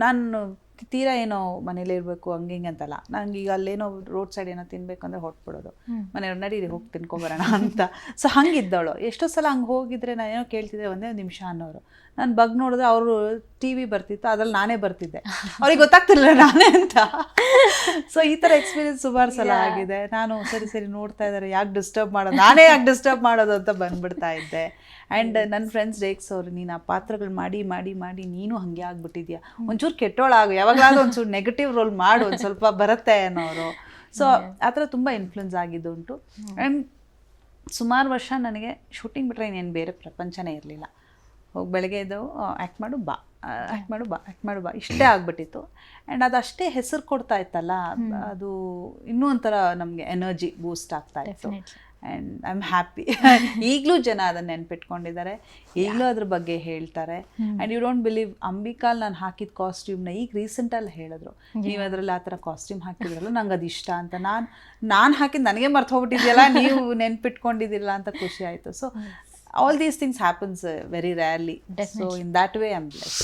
ನಾನು ತೀರಾ ಏನೋ ಮನೇಲಿ ಇರಬೇಕು ಹಂಗೆ ಹಿಂಗೆ ಅಂತಲ್ಲ. ನಂಗೆ ಈಗ ಅಲ್ಲೇನೋ ರೋಡ್ ಸೈಡ್ ಏನೋ ತಿನ್ಬೇಕು ಅಂದ್ರೆ ಹೊಟ್ಬಿಡೋದು ಮನೆಯವ್ರು ನಡೀರಿ ಹೋಗಿ ತಿನ್ಕೊಬರೋಣ ಅಂತ. ಸೊ ಹಂಗಿದ್ದವಳು. ಎಷ್ಟೋ ಸಲ ಹಂಗೆ ಹೋಗಿದ್ರೆ ನಾನು ಏನೋ ಕೇಳ್ತಿದ್ದೆ ಒಂದೇ ಒಂದು ನಿಮಿಷ ಅನ್ನೋರು. ನಾನು ಬಗ್ ನೋಡಿದ್ರೆ ಅವರು ಟಿ ವಿ ಬರ್ತಿತ್ತು ಅದ್ರಲ್ಲಿ ನಾನೇ ಬರ್ತಿದ್ದೆ. ಅವ್ರಿಗೆ ಗೊತ್ತಾಗ್ತಿರ್ಲಿಲ್ಲ ನಾನೇ ಅಂತ. ಸೊ ಈ ಥರ ಎಕ್ಸ್ಪೀರಿಯನ್ಸ್ ಸುಮಾರು ಸಲ ಆಗಿದೆ. ನಾನು ಸರಿ ಸರಿ ನೋಡ್ತಾ ಇದ್ದಾರೆ ಯಾಕೆ ಡಿಸ್ಟರ್ಬ್ ಮಾಡೋದು? ನಾನೇ ಯಾಕೆ ಡಿಸ್ಟರ್ಬ್ ಮಾಡೋದು ಅಂತ ಬಂದ್ಬಿಡ್ತಾ ಇದ್ದೆ. ಆ್ಯಂಡ್ ನನ್ನ ಫ್ರೆಂಡ್ಸ್ ರೇಗ್ಸೋರು ನೀನು ಆ ಪಾತ್ರಗಳು ಮಾಡಿ ಮಾಡಿ ಮಾಡಿ ನೀನು ಹಂಗೆ ಆಗ್ಬಿಟ್ಟಿದ್ಯಾ? ಒಂಚೂರು ಕೆಟ್ಟೋಳಾಗು ಯಾವಾಗಲಾದ್ರೂ ಒಂಚೂರು ನೆಗೆಟಿವ್ ರೋಲ್ ಮಾಡು ಒಂದು ಸ್ವಲ್ಪ ಬರುತ್ತೆ ಅನ್ನೋರು. ಸೊ ಆ ಥರ ತುಂಬ ಇನ್ಫ್ಲುಯೆನ್ಸ್ ಆಗಿದ್ದುಂಟು ಆ್ಯಂಡ್ ಸುಮಾರು ವರ್ಷ ನನಗೆ ಶೂಟಿಂಗ್ ಬಿಟ್ಟರೆ ಇನ್ನೇನು ಬೇರೆ ಪ್ರಪಂಚನೇ ಇರಲಿಲ್ಲ. ಹೋಗಿ ಬೆಳಗ್ಗೆ ಎದ್ದು ಆ್ಯಕ್ಟ್ ಮಾಡು ಬಾ. ಆ್ಯಕ್ಟ್ ಮಾಡು ಬಾ ಆ್ಯಕ್ಟ್ ಮಾಡು ಬಾ. ಇಷ್ಟೇ ಆಗ್ಬಿಟ್ಟಿತ್ತು. ಆ್ಯಂಡ್ ಅಷ್ಟೇ ಹೆಸರು ಕೊಡ್ತಾ ಇತ್ತಲ್ಲ ಅದು ಇನ್ನೂ ಒಂಥರ ನಮಗೆ ಎನರ್ಜಿ ಬೂಸ್ಟ್ ಆಗ್ತಾ ಇತ್ತು. ಆ್ಯಂಡ್ ಐ ಆಮ್ ಹ್ಯಾಪಿ ಈಗಲೂ ಜನ ಅದನ್ನು ನೆನ್ಪಿಟ್ಕೊಂಡಿದ್ದಾರೆ. ಈಗಲೂ ಅದ್ರ ಬಗ್ಗೆ ಹೇಳ್ತಾರೆ. ಆ್ಯಂಡ್ ಯು ಡೋಂಟ್ ಬಿಲೀವ್ ಅಂಬಿಕಾಲ್ ನಾನು ಹಾಕಿದ ಕಾಸ್ಟ್ಯೂಮ್ನ ಈಗ ರೀಸೆಂಟಲ್ಲಿ ಹೇಳಿದ್ರು. ನೀವು ಅದರಲ್ಲಿ ಆ ಥರ ಕಾಸ್ಟ್ಯೂಮ್ ಹಾಕಿದ್ರಲ್ಲ ನಂಗೆ ಅದು ಇಷ್ಟ ಅಂತ. ನಾನು ನಾನು ಹಾಕಿದ್ದು ನನಗೆ ಮರ್ತು ಹೋಗ್ಬಿಟ್ಟಿದ್ಯಲ್ಲ ನೀವು ನೆನ್ಪಿಟ್ಕೊಂಡಿದ್ದಿಲ್ಲ ಅಂತ ಖುಷಿ ಆಯಿತು. So all these things happens very rarely so in that way am blessed